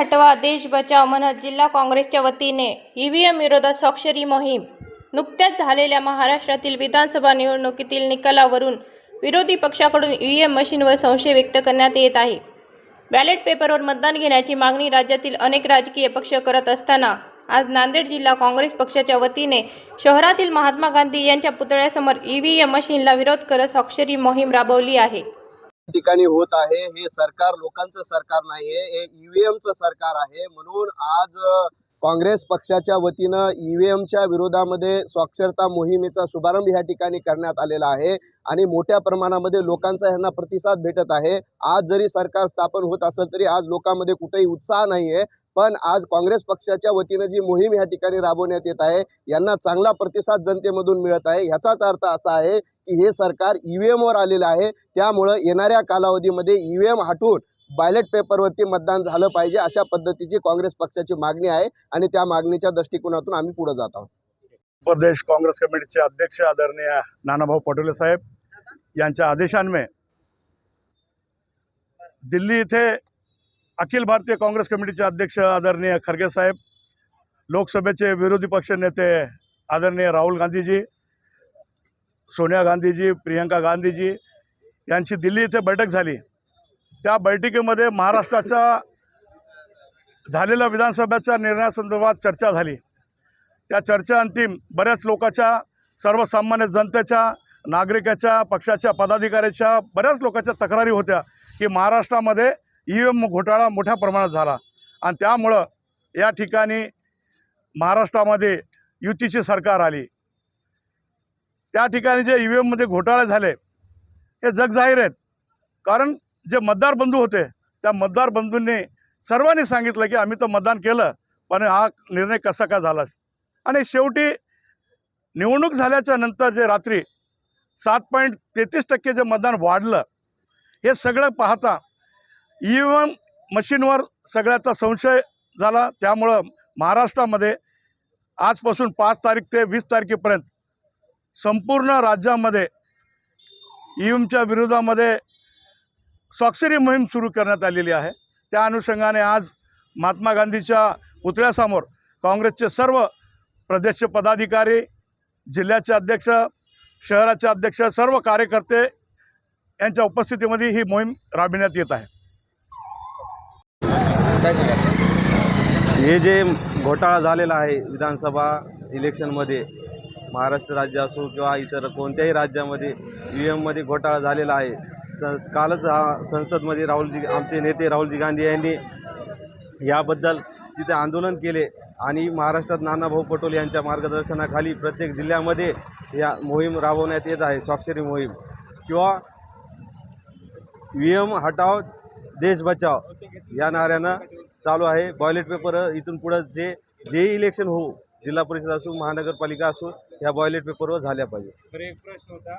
हटवा देश बचाव म्हणत जिल्हा काँग्रेसच्या वतीने ईव्हीएम विरोधात स्वाक्षरी मोहीम. नुकत्याच झालेल्या महाराष्ट्रातील विधानसभा निवडणुकीतील निकालावरून विरोधी पक्षाकडून ईव्हीएम मशीनवर संशय व्यक्त करण्यात येत आहे. बॅलेट पेपरवर मतदान घेण्याची मागणी राज्यातील अनेक राजकीय पक्ष करत असताना आज नांदेड जिल्हा काँग्रेस पक्षाच्या वतीने शहरातील महात्मा गांधी यांच्या पुतळ्यासमोर ईव्हीएम मशीनला विरोध करत स्वाक्षरी मोहीम राबवली आहे. ठिकाणी होत आहे. हे सरकार लोकांचं सरकार नाहीये. हे ईव्हीएमचं सरकार आहे. म्हणून आज काँग्रेस पक्षाच्या वतीनं ईव्हीएमच्या विरोधामध्ये साक्षरता मोहिमेचा शुभारंभ या ठिकाणी करण्यात आलेला आहे आणि मोठ्या प्रमाणामध्ये लोकांचा ह्यांना प्रतिसाद भेटत आहे. आज जरी सरकार स्थापन होत असेल तरी आज लोकांमध्ये कुठेही उत्साह नाहीये. पण आज काँग्रेस पक्षाच्या वतीनं जी मोहीम या ठिकाणी राबवण्यात येत आहे यांना चांगला प्रतिसाद जनतेमधून मिळत आहे. ह्याचाच अर्थ असा आहे हे सरकार ई व्ही एमवर आलेलं आहे. त्यामुळं येणाऱ्या कालावधीमध्ये ईव्हीएम हटवून बॅलेट पेपरवरती मतदान झालं पाहिजे अशा पद्धतीची काँग्रेस पक्षाची मागणी आहे आणि त्या मागणीच्या दृष्टिकोनातून आम्ही पुढे जात आहोत. प्रदेश काँग्रेस कमिटीचे अध्यक्ष आदरणीय नानाभाऊ पटोले साहेब यांच्या आदेशान्वये दिल्ली इथे अखिल भारतीय काँग्रेस कमिटीचे अध्यक्ष आदरणीय खरगे साहेब लोकसभेचे विरोधी पक्ष नेते आदरणीय राहुल गांधीजी सोनिया गांधीजी प्रियंका गांधीजी यांची दिल्ली इथे बैठक झाली. त्या बैठकीमध्ये महाराष्ट्राच्या झालेल्या विधानसभेच्या निर्णयासंदर्भात चर्चा झाली. त्या चर्चेअंतिम बऱ्याच लोकांच्या सर्वसामान्य जनतेच्या नागरिकाच्या पक्षाच्या पदाधिकाऱ्याच्या बऱ्याच लोकांच्या तक्रारी होत्या की महाराष्ट्रामध्ये ई व्ही एम घोटाळा मोठ्या प्रमाणात झाला. आणि त्यामुळं या ठिकाणी महाराष्ट्रामध्ये युतीची सरकार आली. त्या ठिकाणी जे ई व्ही एममध्ये घोटाळे झाले हे जगजाहीर आहेत. कारण जे मतदार बंधू होते त्या मतदार बंधूंनी सर्वांनी सांगितलं की आम्ही तर मतदान केलं पण हा निर्णय कसा काय झाला? आणि शेवटी निवडणूक झाल्याच्यानंतर जे रात्री सात पॉईंट तेहतीस टक्के जे मतदान वाढलं हे सगळं पाहता ई व्ही एम मशीनवर सगळ्याचा संशय झाला. त्यामुळं महाराष्ट्रामध्ये आजपासून पाच तारीख ते वीस तारखेपर्यंत संपूर्ण राज्यामध्ये ई विरोधामध्ये स्वाक्षरी मोहीम सुरू करण्यात आलेली आहे. त्या अनुषंगाने आज महात्मा गांधीच्या पुतळ्यासमोर काँग्रेसचे सर्व प्रदेशचे पदाधिकारी जिल्ह्याचे अध्यक्ष शहराचे अध्यक्ष सर्व कार्यकर्ते यांच्या उपस्थितीमध्ये ही मोहीम राबविण्यात येत आहे. हे जे घोटाळा झालेला आहे विधानसभा इलेक्शनमध्ये महाराष्ट्र राज्य असो किंवा इतर कोणत्याही राज्यामध्ये ई व्ही एममध्ये घोटाळा झालेला आहे. स कालच हा संसदमध्ये राहुलजी आमचे नेते राहुलजी गांधी यांनी याबद्दल तिथे आंदोलन केले आणि महाराष्ट्रात नानाभाऊ पटोले यांच्या मार्गदर्शनाखाली प्रत्येक जिल्ह्यामध्ये या मोहीम राबवण्यात येत आहे स्वाक्षरी मोहीम. किंवा व्ही एम हटाव देश बचाव या नाऱ्यानं चालू आहे. बॉयलेट पेपर इथून पुढं जे जे इलेक्शन होऊ जिल्हा परिषद असो महानगरपालिका असो ह्या बॉयलेट पेपरवर झाल्या पाहिजे तर एक प्रश्न होता